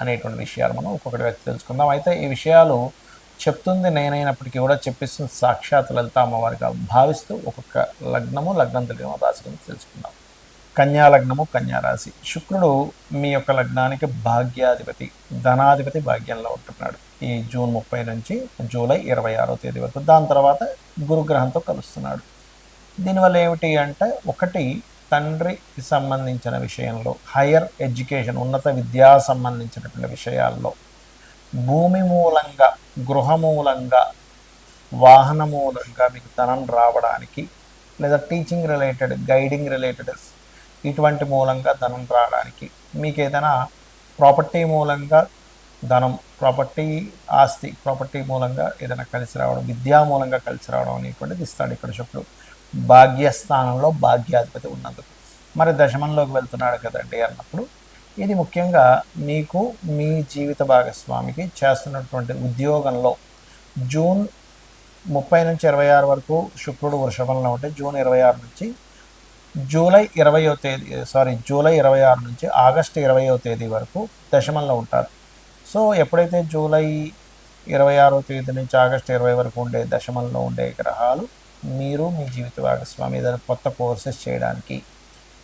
అనేటువంటి విషయాలు మనం ఒక్కొక్కటి వ్యక్తి తెలుసుకుందాం. అయితే ఈ విషయాలు చెప్తుంది నేనైనప్పటికీ కూడా చెప్పిస్తుంది సాక్షాత్ లలిత అమ్మవారిగా భావిస్తూ ఒక్కొక్క లగ్నము లగ్నం తెలియని రాశి గురించి తెలుసుకుందాం. కన్యా లగ్నము కన్యా రాశి. శుక్రుడు మీ యొక్క లగ్నానికి భాగ్యాధిపతి ధనాధిపతి భాగ్యంలో ఉంటున్నాడు. ఈ జూన్ ముప్పై నుంచి జూలై ఇరవై ఆరో తేదీ వరకు. దాని తర్వాత గురుగ్రహంతో కలుస్తున్నాడు. దీనివల్ల ఏమిటి అంటే ఒకటి తండ్రికి సంబంధించిన విషయంలో హయ్యర్ ఎడ్యుకేషన్ ఉన్నత విద్యా సంబంధించినటువంటి విషయాల్లో భూమి మూలంగా గృహ మూలంగా వాహన మూలంగా మీకు ధనం రావడానికి లేదా టీచింగ్ రిలేటెడ్ గైడింగ్ రిలేటెడ్ ఇటువంటి మూలంగా ధనం రావడానికి మీకు ఏదైనా ప్రాపర్టీ మూలంగా ధనం ప్రాపర్టీ ఆస్తి ప్రాపర్టీ మూలంగా ఏదైనా కలిసి రావడం విద్యా మూలంగా కలిసి రావడం అనేటువంటిది ఇస్తాడు ఇక్కడ చెప్పుడు భాగ్యస్థానంలో భాగ్యాధిపతి ఉన్నందుకు. మరి దశమంలోకి వెళ్తున్నాడు కదండి అన్నప్పుడు ఇది ముఖ్యంగా మీకు మీ జీవిత భాగస్వామికి చేస్తున్నటువంటి ఉద్యోగంలో జూన్ ముప్పై నుంచి ఇరవై ఆరు వరకు శుక్రుడు వృషభంలో ఉంటే జూన్ ఇరవై ఆరు నుంచి జూలై ఇరవయో తేదీ సారీ జూలై ఇరవై ఆరు నుంచి ఆగస్టు ఇరవయో తేదీ వరకు దశమంలో ఉంటారు. సో ఎప్పుడైతే జూలై ఇరవై ఆరో తేదీ నుంచి ఆగస్టు ఇరవై వరకు ఉండే దశమంలో ఉండే గ్రహాలు మీరు మీ జీవిత భాగస్వామి ఏదైనా కొత్త కోర్సెస్ చేయడానికి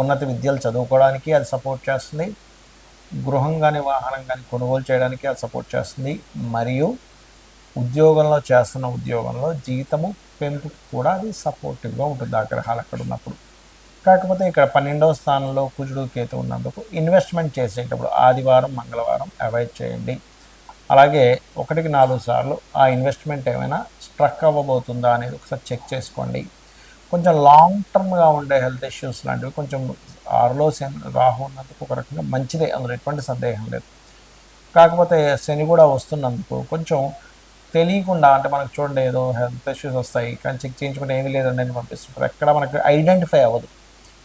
ఉన్నత విద్యలు చదువుకోవడానికి అది సపోర్ట్ చేస్తుంది. గృహం కానీ వాహనం కానీ కొనుగోలు చేయడానికి అది సపోర్ట్ చేస్తుంది. మరియు ఉద్యోగంలో చేస్తున్న ఉద్యోగంలో జీతము పెంపు కూడా అది సపోర్టివ్గా ఉంటుంది ఆ గ్రహాలు అక్కడ ఉన్నప్పుడు. కాకపోతే ఇక్కడ పన్నెండవ స్థానంలో కుజుడు కేతు ఉన్నందుకు ఇన్వెస్ట్మెంట్ చేసేటప్పుడు ఆదివారం మంగళవారం అవాయిడ్ చేయండి. అలాగే ఒకటికి నాలుగు సార్లు ఆ ఇన్వెస్ట్మెంట్ ఏమైనా స్ట్రక్ అవ్వబోతుందా అనేది ఒకసారి చెక్ చేసుకోండి. కొంచెం లాంగ్ టర్మ్గా ఉండే హెల్త్ ఇష్యూస్ లాంటివి కొంచెం ఆరులో శని రాహు ఉన్నందుకు ఒక రకంగా మంచిదే. అందులో ఎటువంటి సందేహం లేదు. కాకపోతే శని కూడా వస్తున్నందుకు కొంచెం తెలియకుండా అంటే మనకు చూడండి ఏదో హెల్త్ ఇష్యూస్ వస్తాయి కానీ చెక్ చేయించుకుంటే ఏమీ లేదండి అని పంపిస్తుంటారు ఎక్కడ మనకు ఐడెంటిఫై అవ్వదు.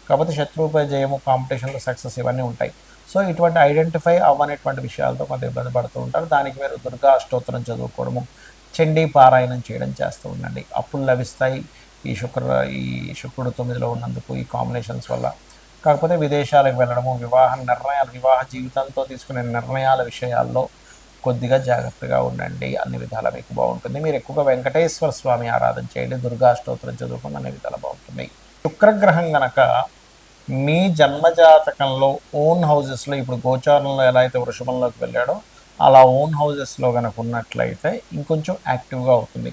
కాకపోతే శత్రువుపై జయము కాంపిటీషన్లో సక్సెస్ ఇవన్నీ ఉంటాయి. సో ఇటువంటి ఐడెంటిఫై అవ్వనేటువంటి విషయాలతో కొంత ఇబ్బంది పడుతూ ఉంటారు. దానికి మీరు దుర్గా అష్టోత్తరం చదువుకోవడము చండీ పారాయణం చేయడం చేస్తూ ఉండండి. అప్పులు లభిస్తాయి. ఈ శుక్ర ఈ శుక్రుడు తొమ్మిదిలో ఉన్నందుకు ఈ కాంబినేషన్స్ వల్ల. కాకపోతే విదేశాలకు వెళ్ళడము వివాహ నిర్ణయాలు వివాహ జీవితంతో తీసుకునే నిర్ణయాల విషయాల్లో కొద్దిగా జాగ్రత్తగా ఉండండి. అన్ని విధాలా మీకు బాగుంటుంది. మీరు ఎక్కువగా వెంకటేశ్వర స్వామి ఆరాధన చేయండి. దుర్గా స్తోత్రం చదువుకుని అన్ని విధాలు బాగుంటుంది. శుక్రగ్రహం గనక మీ జన్మజాతకంలో ఓన్ హౌజెస్లో ఇప్పుడు గోచారంలో ఎలా అయితే వృషభంలోకి వెళ్ళాడో అలా ఓన్ హౌజెస్లో కనుక ఉన్నట్లయితే ఇంకొంచెం యాక్టివ్గా అవుతుంది.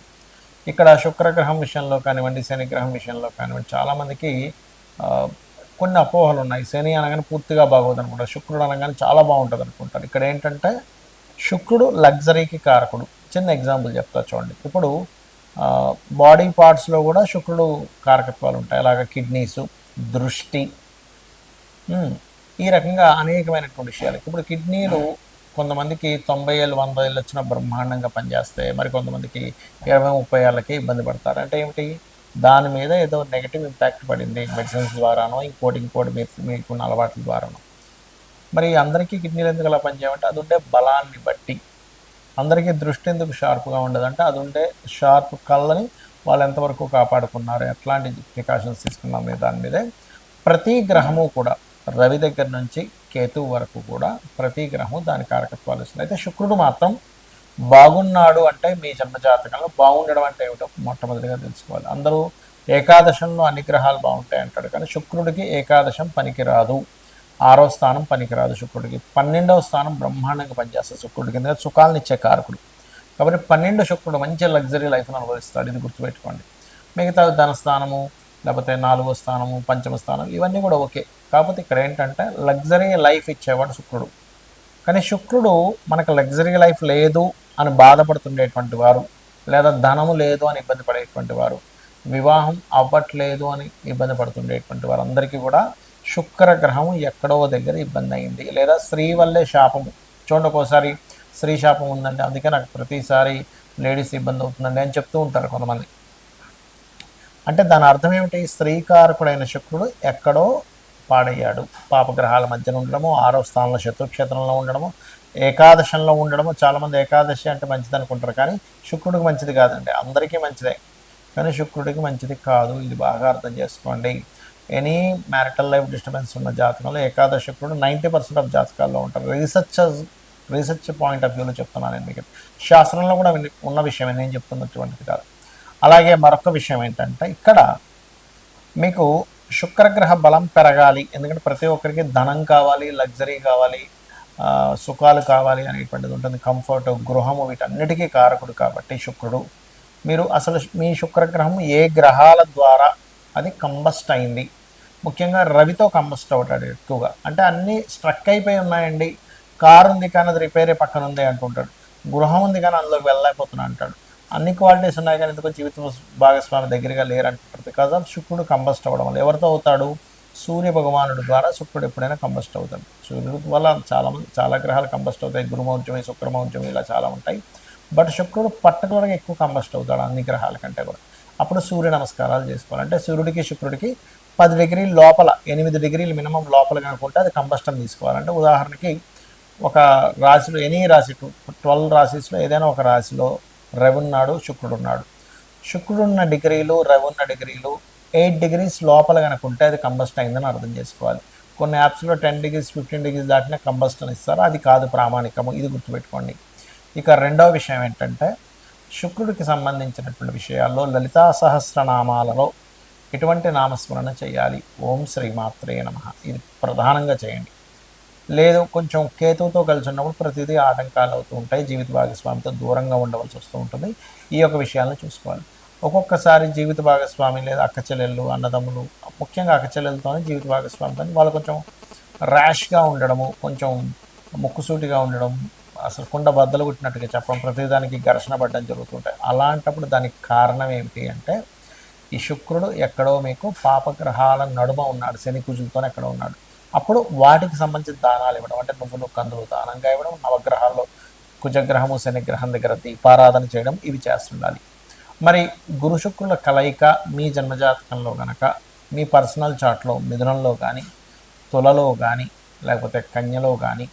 ఇక్కడ శుక్రగ్రహం విషయంలో కానివ్వండి శనిగ్రహం విషయంలో కానివ్వండి చాలామందికి కొన్ని అపోహలు ఉన్నాయి. శని అనగానే పూర్తిగా బాగోదు అనుకుంటారు శుక్రుడు అనగానే చాలా బాగుంటుంది అనుకుంటారు. ఇక్కడ ఏంటంటే శుక్రుడు లగ్జరీకి కారకుడు. చిన్న ఎగ్జాంపుల్ చెప్తా చూడండి. ఇప్పుడు బాడీ పార్ట్స్లో కూడా శుక్రుడు కారకత్వాలు ఉంటాయి. అలాగ కిడ్నీస్ దృష్టి ఈ రకంగా అనేకమైనటువంటి విషయాలు. ఇప్పుడు కిడ్నీలు కొంతమందికి తొంభై ఏళ్ళు వంద ఏళ్ళు వచ్చిన బ్రహ్మాండంగా పనిచేస్తే మరి కొంతమందికి ఇరవై ముప్పై ఏళ్ళకి ఇబ్బంది పడతారు. అంటే ఏమిటి? దాని మీద ఏదో నెగిటివ్ ఇంపాక్ట్ పడింది మెడిసిన్స్ ద్వారానో ఇంకోటి ఇంకోటి మీరు మీకున్న అలవాట్ల ద్వారానో. మరి అందరికీ కిడ్నీలు ఎందుకు అలా పనిచేయమంటే అది ఉండే బలాన్ని బట్టి. అందరికీ దృష్టి ఎందుకు షార్ప్గా ఉండదంటే అది ఉండే షార్ప్ కళ్ళని వాళ్ళు ఎంతవరకు కాపాడుకున్నారు ఎట్లాంటి ప్రికాషన్స్ తీసుకున్నాం దాని మీదే. ప్రతి గ్రహము కూడా రవి దగ్గర నుంచి కేతు వరకు కూడా ప్రతి గ్రహం దాని కారకత్వాలు ఇస్తుంది. అయితే శుక్రుడు మాత్రం బాగున్నాడు అంటే మీ జన్మ జాతకంలో బాగుండడం అంటే ఏమిటో మొట్టమొదటిగా తెలుసుకోవాలి. అందరూ ఏకాదశంలో అన్ని గ్రహాలు బాగుంటాయి అంటాడు కానీ శుక్రుడికి ఏకాదశం పనికిరాదు. ఆరో స్థానం పనికిరాదు శుక్రుడికి. పన్నెండవ స్థానం బ్రహ్మాండంగా పనిచేస్తుంది శుక్రుడికి. ఎందుకంటే సుఖాలను ఇచ్చే కారకుడు కాబట్టి పన్నెండు శుక్రుడు మంచి లగ్జరీ లైఫ్ను అనుభవిస్తాడు. ఇది గుర్తుపెట్టుకోండి. మిగతా ధనస్థానము లేకపోతే నాలుగో స్థానము పంచమ స్థానం ఇవన్నీ కూడా ఓకే. కాకపోతే ఇక్కడ ఏంటంటే లగ్జరీ లైఫ్ ఇచ్చేవాడు శుక్రుడు. కానీ శుక్రుడు మనకు లగ్జరీ లైఫ్ లేదు అని బాధపడుతుండేటువంటి వారు లేదా ధనము లేదు అని ఇబ్బంది పడేటువంటి వారు వివాహం అవ్వట్లేదు అని ఇబ్బంది పడుతుండేటువంటి వారందరికీ కూడా శుక్ర గ్రహం ఎక్కడో దగ్గర ఇబ్బంది అయింది. లేదా స్త్రీ వల్లే శాపము. చూడండి ఒక్కోసారి స్త్రీ శాపం ఉందండి అందుకే నాకు ప్రతిసారి లేడీస్ ఇబ్బంది అవుతుందండి అని చెప్తూ ఉంటారు కొంతమంది. అంటే దాని అర్థం ఏమిటి? స్త్రీకారకుడైన శుక్రుడు ఎక్కడో పాడయ్యాడు. పాపగ్రహాల మధ్యన ఉండడము ఆరో స్థానంలో శత్రుక్షేత్రంలో ఉండడము ఏకాదశంలో ఉండడము. చాలామంది ఏకాదశి అంటే మంచిది అనుకుంటారు కానీ శుక్రుడికి మంచిది కాదండి. అందరికీ మంచిదే. కానీ శుక్రుడికి మంచిది కాదు. ఇది బాగా అర్థం చేసుకోండి. ఎనీ మ్యారిటల్ లైఫ్ డిస్టర్బెన్స్ ఉన్న జాతకంలో ఏకాదశ శుక్రుడు నైంటీ పర్సెంట్ ఆఫ్ జాతకాల్లో ఉంటారు. రీసెర్చ్ రీసెర్చ్ పాయింట్ ఆఫ్ వ్యూలో చెప్తున్నాను నేను మీకు. శాస్త్రంలో కూడా ఉన్న విషయమే. నేను చెప్తున్నటువంటిది కాదు. అలాగే మరొక విషయం ఏంటంటే ఇక్కడ మీకు శుక్రగ్రహ బలం పెరగాలి. ఎందుకంటే ప్రతి ఒక్కరికి ధనం కావాలి లగ్జరీ కావాలి సుఖాలు కావాలి అనేటువంటిది ఉంటుంది. కంఫర్ట్ గృహము వీటన్నిటికీ కారకుడు కాబట్టి శుక్రుడు. మీరు అసలు మీ శుక్రగ్రహం ఏ గ్రహాల ద్వారా అది కంబస్ట్ అయింది? ముఖ్యంగా రవితో కంబస్ట్ అవుతాడు ఎక్కువగా. అంటే అన్నీ స్ట్రక్ అయిపోయి ఉన్నాయండి. కారు ఉంది కానీ అది రిపేరే పక్కన ఉంది అంటుంటాడు. గృహం ఉంది కానీ అందులోకి వెళ్ళలేకపోతున్నా అంటాడు. అన్ని క్వాలిటీస్ ఉన్నాయి కానీ ఎందుకో జీవిత భాగస్వామి దగ్గరగా లేరంటారు బికాజ్ ఆఫ్ శుక్రుడు కంబస్ట్ అవ్వడం వల్ల ఎవరితో అవుతాడు? సూర్య భగవానుడు ద్వారా శుక్రుడు ఎప్పుడైనా కంబస్ట్ అవుతాడు. సూర్యుడు వల్ల చాలా చాలా గ్రహాలు కంబస్ట్ అవుతాయి. గురుమౌర్జమి శుక్రమౌర్జమి ఇలా చాలా ఉంటాయి. బట్ శుక్రుడు పర్టికులర్గా ఎక్కువ కంబస్ట్ అవుతాడు అన్ని గ్రహాల కంటే కూడా. అప్పుడు సూర్య నమస్కారాలు చేసుకోవాలి. అంటే సూర్యుడికి శుక్రుడికి పది డిగ్రీల లోపల ఎనిమిది డిగ్రీలు మినిమం లోపల కనుకుంటే అది కంబస్టన్ తీసుకోవాలంటే ఉదాహరణకి ఒక రాశిలో ఎనీ రాశి ట్వెల్వ్ రాశిస్లో ఏదైనా ఒక రాశిలో రవి ఉన్నాడు శుక్రుడు ఉన్నాడు. శుక్రుడు ఉన్న డిగ్రీలు రవి ఉన్న డిగ్రీలు ఎయిట్ డిగ్రీస్ లోపల కనుక ఉంటే అది కంబస్ట్ అయిందని అర్థం చేసుకోవాలి. కొన్ని యాప్స్లో టెన్ డిగ్రీస్ ఫిఫ్టీన్ డిగ్రీస్ దాటినా కంబస్టన్ ఇస్తారు. అది కాదు ప్రామాణికము ఇది గుర్తుపెట్టుకోండి. ఇక రెండవ విషయం ఏంటంటే శుక్రుడికి సంబంధించినటువంటి విషయాల్లో లలితా సహస్రనామాలలో ఎటువంటి నామస్మరణ చేయాలి? ఓం శ్రీమాత్రే నమ. ఇది ప్రధానంగా చేయండి. లేదు కొంచెం కేతువుతో కలిసి ఉన్నప్పుడు ప్రతిదీ ఆటంకాలు అవుతూ ఉంటాయి. జీవిత భాగస్వామితో దూరంగా ఉండవలసి వస్తూ ఉంటుంది. ఈ యొక్క విషయాలను చూసుకోవాలి. ఒక్కొక్కసారి జీవిత భాగస్వామి లేదా అక్క చెల్లెళ్ళు అన్నదమ్ములు ముఖ్యంగా అక్క చెల్లెలతోనే జీవిత భాగస్వామితో వాళ్ళు కొంచెం ర్యాష్గా ఉండడము కొంచెం ముక్కుసూటిగా ఉండడం అసలు కుండ బద్దలు కొట్టినట్టుగా చెప్పడం ప్రతిదానికి ఘర్షణ పడడం జరుగుతుంటాయి. అలాంటప్పుడు దానికి కారణం ఏమిటి అంటే ఈ శుక్రుడు ఎక్కడో మీకు పాపగ్రహాల నడుమ ఉన్నాడు శని కుజులతో ఎక్కడో ఉన్నాడు. అప్పుడు వాటికి సంబంధించిన దానాలు ఇవ్వడం అంటే నువ్వులు కందులు దానంగా ఇవ్వడం నవగ్రహాల్లో కుజగ్రహము శనిగ్రహం దగ్గర దీపారాధన చేయడం ఇవి చేస్తుండాలి. మరి గురు శుక్రుల కలయిక మీ జన్మజాతకంలో గనక మీ పర్సనల్ చాట్లో మిథునంలో కానీ తులలో కానీ లేకపోతే కన్యలో కానీ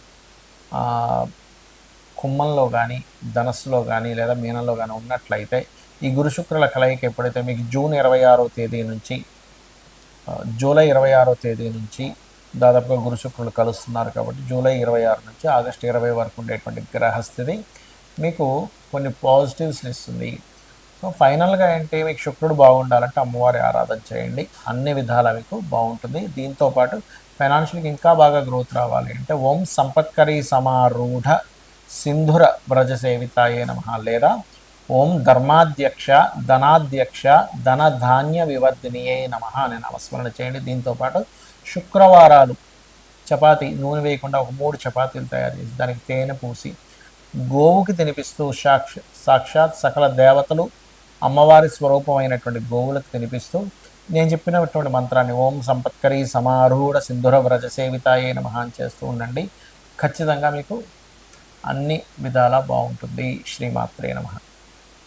కుమ్మంలో కానీ ధనస్సులో కానీ లేదా మీనంలో కానీ ఉన్నట్లయితే ఈ గురు శుక్రుల కలయిక ఎప్పుడైతే మీకు జూన్ ఇరవై ఆరో తేదీ నుంచి జూలై ఇరవై ఆరో తేదీ నుంచి దాదాపుగా గురు శుక్రులు కలుస్తున్నారు కాబట్టి జూలై ఇరవై ఆరు నుంచి ఆగస్టు ఇరవై వరకు ఉండేటువంటి గ్రహస్థితి మీకు కొన్ని పాజిటివ్స్ని ఇస్తుంది. సో ఫైనల్గా ఏంటి? మీకు శుక్రుడు బాగుండాలంటే అమ్మవారి ఆరాధన చేయండి. అన్ని విధాల మీకు బాగుంటుంది. దీంతోపాటు ఫైనాన్షియల్కి ఇంకా బాగా గ్రోత్ రావాలి అంటే ఓం సంపత్కరీ సమారూఢ సింధుర వ్రజ సేవితాయే నమ లేదా ఓం ధర్మాధ్యక్ష ధనాధ్యక్ష ధనధాన్య వివర్ధినియే నమ అని నమస్మరణ చేయండి. దీంతోపాటు శుక్రవారాలు చపాతీ నూనె వేయకుండా ఒక మూడు చపాతీలు తయారు చేసి దానికి తేనె పూసి గోవుకి తినిపిస్తూ సాక్ష సాక్షాత్ సకల దేవతలు అమ్మవారి స్వరూపమైనటువంటి గోవులకు తినిపిస్తూ నేను చెప్పినటువంటి మంత్రాన్ని ఓం సంపత్కరి సమారూఢ సింధుర వ్రజ సేవితాయే నమహాన్ చేస్తూ ఉండండి. ఖచ్చితంగా మీకు అన్ని విధాలా బాగుంటుంది. శ్రీమాత్రే నమ.